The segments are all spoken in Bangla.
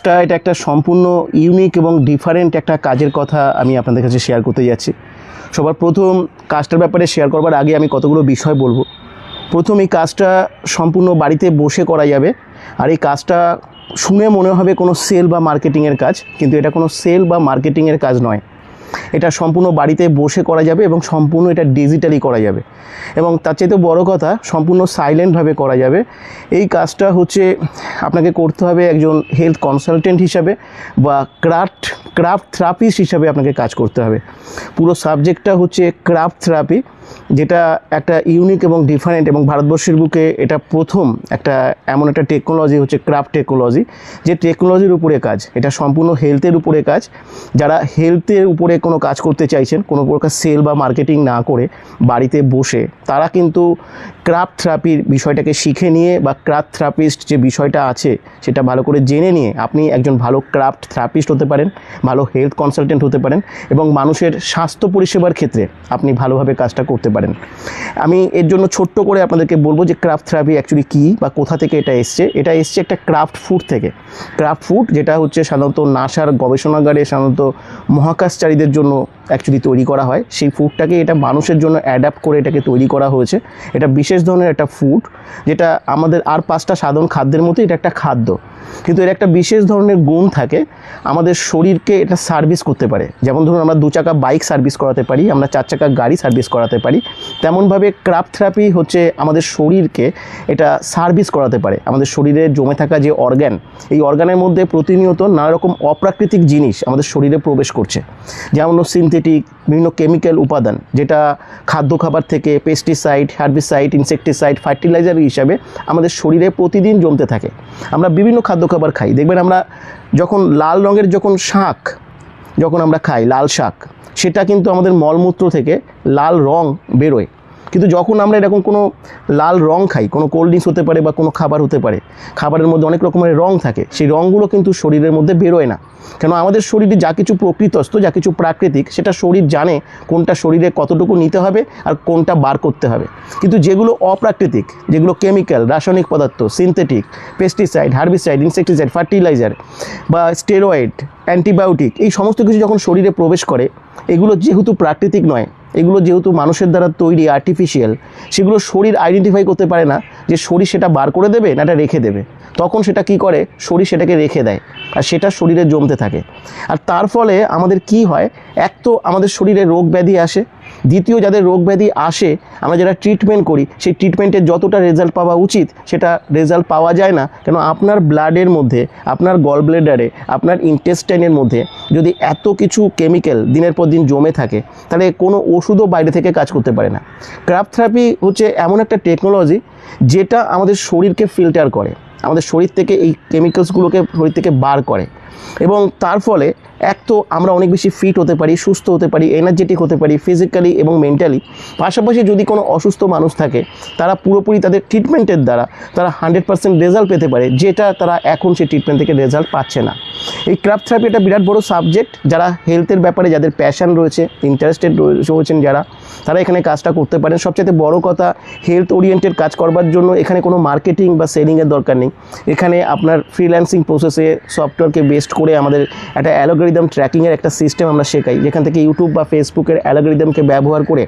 কাজটা এটা একটা সম্পূর্ণ ইউনিক এবং ডিফারেন্ট একটা কাজের কথা আমি আপনাদের কাছে শেয়ার করতে যাচ্ছি। সবার প্রথম কাজটার ব্যাপারে শেয়ার করবার আগে আমি কতগুলো বিষয় বলব। প্রথম, এই কাজটা সম্পূর্ণ বাড়িতে বসে করা যাবে। আর এই কাজটা শুনে মনে হবে কোনো সেল বা মার্কেটিংয়ের কাজ, কিন্তু এটা কোনো সেল বা মার্কেটিংয়ের কাজ নয়। এটা সম্পূর্ণ বাড়িতে বসে করা যাবে এবং সম্পূর্ণ এটা ডিজিটালি করা যাবে। এবং তার চাইতে বড় কথা, সম্পূর্ণ সাইলেন্টভাবে করা যাবে। এই কাজটা হচ্ছে আপনাকে করতে হবে একজন হেলথ কনসালটেন্ট হিসাবে বা ক্রাফট ক্রাফট থেরাপিস্ট হিসাবে আপনাকে কাজ করতে হবে। পুরো সাবজেক্টটা হচ্ছে ক্রাফট থেরাপি যেটা একটা ইউনিক এবং ডিফারেন্ট এবং ভারতবর্ষের বুকে এটা প্রথম একটা, এমন একটা টেকনোলজি হচ্ছে ক্রাফট টেকনোলজি যে টেকনোলজির উপরে কাজ। এটা সম্পূর্ণ হেলথের উপরে কাজ। যারা হেলথের উপরে কোনো কাজ করতে চাইছেন, কোনো প্রকার সেল বা মার্কেটিং না করে বাড়িতে বসে, তারা কিন্তু ক্রাফট থেরাপির বিষয়টাকে শিখে নিয়ে বা ক্রাফট থেরাপিস্ট যে বিষয়টা আছে সেটা ভালো করে জেনে নিয়ে আপনি একজন ভালো ক্রাফট থেরাপিস্ট হতে পারেন, ভালো হেলথ কনসালটেন্ট হতে পারেন এবং মানুষের স্বাস্থ্য পরিষেবার ক্ষেত্রে আপনি ভালোভাবে কাজটা করতে পারেন। আমি এর জন্য ছোট্ট করে আপনাদেরকে বলব যে ক্রাফট থেরাপি অ্যাকচুয়ালি কী বা কোথা থেকে এটা এসছে? এটা এসছে একটা ক্রাফট ফুড থেকে। ক্রাফট ফুড যেটা হচ্ছে সাধারণত নাসার গবেষণাগারে, সাধারণত মহাকাশচারীদের জন্য অ্যাকচুয়ালি তৈরি করা হয়। সেই ফুডটাকে এটা মানুষের জন্য অ্যাডাপ্ট করে এটাকে তৈরি করা হয়েছে। এটা বিশেষ ধরনের একটা ফুড যেটা আমাদের আর পাঁচটা সাধারণ খাদ্যের মতো এটা একটা খাদ্য। কিন্তু এর একটা বিশেষ ধরনের গুণ থাকে, আমাদের শরীরকে এটা সার্ভিস করতে পারে। যেমন ধরুন আমরা দু চাকা বাইক সার্ভিস করাতে পারি, আমরা চার চাকা গাড়ি সার্ভিস করাতে পারি, তেমনভাবে ক্রাফট থেরাপি হচ্ছে আমাদের শরীরকে এটা সার্ভিস করাতে পারে। আমাদের শরীরে জমে থাকা যে অর্গ্যান এই অর্গানের মধ্যে প্রতিনিয়ত নানা রকম অপ্রাকৃতিক জিনিস আমাদের শরীরে প্রবেশ করছে। যেমন সিনথেটিক বিভিন্ন কেমিক্যাল উপাদান, যেটা খাদ্য খাবার থেকে পেস্টিসাইড হার্বিসাইড ইনসেকটিসাইড ফার্টিলাইজার হিসাবে আমাদের শরীরে প্রতিদিন জমতে থাকে। আমরা বিভিন্ন খাদ্য খাবার খাই। দেখবেন আমরা যখন লাল রঙের যখন শাক যখন আমরা খাই, লাল শাক, সেটা কিন্তু আমাদের মলমূত্র থেকে লাল রং বেরোয়। কিন্তু যখন আমরা এরকম কোনো লাল রং খাই, কোনো কোল্ড ড্রিঙ্কস হতে পারে বা কোনো খাবার হতে পারে, খাবারের মধ্যে অনেক রকমের রং থাকে, সেই রঙগুলো কিন্তু শরীরের মধ্যে বেরোয় না। কেন আমাদের শরীরে যা কিছু প্রকৃতস্থ, যা কিছু প্রাকৃতিক, সেটা শরীর জানে কোনটা শরীরে কতটুকু নিতে হবে আর কোনটা বার করতে হবে। কিন্তু যেগুলো অপ্রাকৃতিক, যেগুলো কেমিক্যাল রাসায়নিক পদার্থ synthetic pesticide herbicide insecticide fertiliser বা স্টেরয়েড অ্যান্টিবায়োটিক এই সমস্ত কিছু যখন শরীরে প্রবেশ করে, এগুলো যেহেতু প্রাকৃতিক নয় এগুলো যেহেতু মানুষের দ্বারা তৈরি আর্টিফিশিয়াল সেগুলো শরীর আইডেন্টিফাই করতে পারে না যে শরীর সেটা বার করে দেবে না এটা রেখে দেবে। তখন সেটা কি করে? শরীর সেটাকে রেখে দেয় আর সেটা শরীরে জমতে থাকে। আর তার ফলে আমাদের কি হয়? এক তো আমাদের শরীরে রোগ ব্যাধি আসে দ্বিতীয় যাদের রোগ ব্যাধি আসে, আমরা যারা ট্রিটমেন্ট করি, সেই ট্রিটমেন্টের যতটা রেজাল্ট পাওয়া উচিত, সেটা রেজাল্ট পাওয়া যায় না। কেন আপনার ব্লাডের মধ্যে, আপনার গল ব্লেডারে আপনার ইন্টেস্টাইনের মধ্যে যদি এত কিছু কেমিক্যাল দিনের পর দিন জমে থাকে, তাহলে কোনো ওষুধও বাইরে থেকে কাজ করতে পারে না। ক্রাফট থেরাপি হচ্ছে এমন একটা টেকনোলজি যেটা আমাদের শরীরকে ফিল্টার করে, আমাদের শরীর থেকে এই কেমিক্যালসগুলোকে শরীর থেকে বার করে। এবং তার ফলে এক তো আমরা অনেক বেশি ফিট হতে পারি, সুস্থ হতে পারি এনার্জেটিক হতে পারি ফিজিক্যালি এবং মেন্টালি পাশাপাশি যদি কোনো অসুস্থ মানুষ থাকে, তারা পুরোপুরি তাদের ট্রিটমেন্টের দ্বারা তারা হান্ড্রেড পার্সেন্ট রেজাল্ট পেতে পারে, যেটা তারা এখন সেই ট্রিটমেন্ট থেকে রেজাল্ট পাচ্ছে না। এই ক্রাফট থেরাপি একটা বিরাট বড় সাবজেক্ট যারা হেলথের ব্যাপারে যাদের প্যাশন রয়েছে ইন্টারেস্টেড রয়েছেন যারা, তারা এখানে কাজটা করতে পারেন। সবচেয়ে বড় কথা হেলথ ওরিয়েন্টেড কাজ করবার জন্য এখানে কোনো মার্কেটিং বা সেলিংয়ের দরকার নেই। এখানে আপনার ফ্রিল্যান্সিং প্রসেসে সফটওয়্যারকে বেস্ট করে আমাদের একটা অ্যালোগারিদম ট্র্যাকিংয়ের একটা সিস্টেম আমরা শেখাই, যেখান থেকে ইউটিউব বা ফেসবুকের অ্যালগোরিদমকে ব্যবহার করে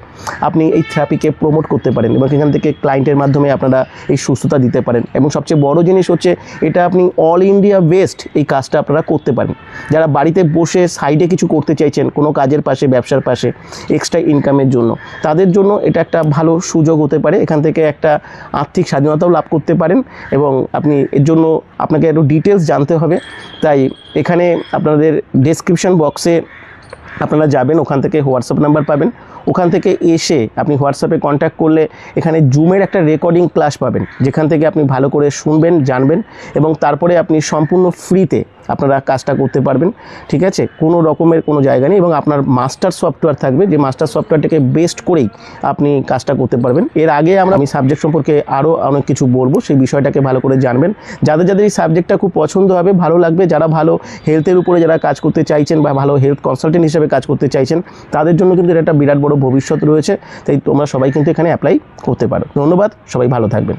আপনি এই থেরাপিকে প্রমোট করতে পারেন এবং এখান থেকে ক্লায়েন্টের মাধ্যমে আপনারা এই সুস্থতা দিতে পারেন। এবং সবচেয়ে বড় জিনিস হচ্ছে, এটা আপনি অল ইন্ডিয়া বেস্ট এই কাজটা আপনারা করতে পারেন। যারা বাড়িতে বসে সাইডে কিছু করতে চাইছেন, কোনো কাজের পাশে, ব্যবসার পাশে এক্সট্রা ইনকামের জন্য, তাদের জন্য এটা একটা ভালো সুযোগ হতে পারে। এখান থেকে একটা আর্থিক স্বাধীনতাও লাভ করতে পারেন এবং আপনি এর জন্য আপনাকে একটু ডিটেলস জানতে হবে। তাই এখানে আপনাদের ডেসক্রিপশন বক্সে আপনারা যাবেন, ওখান থেকে হোয়াটসঅ্যাপ নাম্বার পাবেন। ওখান থেকে এসে আপনি হোয়াটসঅ্যাপে কন্ট্যাক্ট করলে এখানে জুমের একটা রেকর্ডিং ক্লাস পাবেন, যেখান থেকে আপনি ভালো করে শুনবেন, জানবেন এবং তারপরে আপনি সম্পূর্ণ ফ্রিতে আপনারা কাজটা করতে পারবেন, ঠিক আছে? কোনো রকমের কোনো জায়গা নেই এবং আপনার মাস্টার সফটওয়্যার থাকবে, যে মাস্টার সফটওয়্যারটাকে বেস্ট করেই আপনি কাজটা করতে পারবেন। এর আগে আমরা আমি সাবজেক্ট সম্পর্কে আরও অনেক কিছু বলব, সেই বিষয়টাকে ভালো করে জানবেন। যাদের যাদের এই সাবজেক্টটা খুব পছন্দ হবে, ভালো লাগবে, যারা ভালো হেলথের উপরে যারা কাজ করতে চাইছেন বা ভালো হেলথ কনসালটেন্ট হিসেবে কাজ করতে চাইছেন, তাদের জন্য কিন্তু একটা বিরাট বড় ভবিষ্যৎ রয়েছে। তাই তোমরা সবাই কিন্তু এখানে অ্যাপ্লাই করতে পারো। ধন্যবাদ, সবাই ভালো থাকবেন।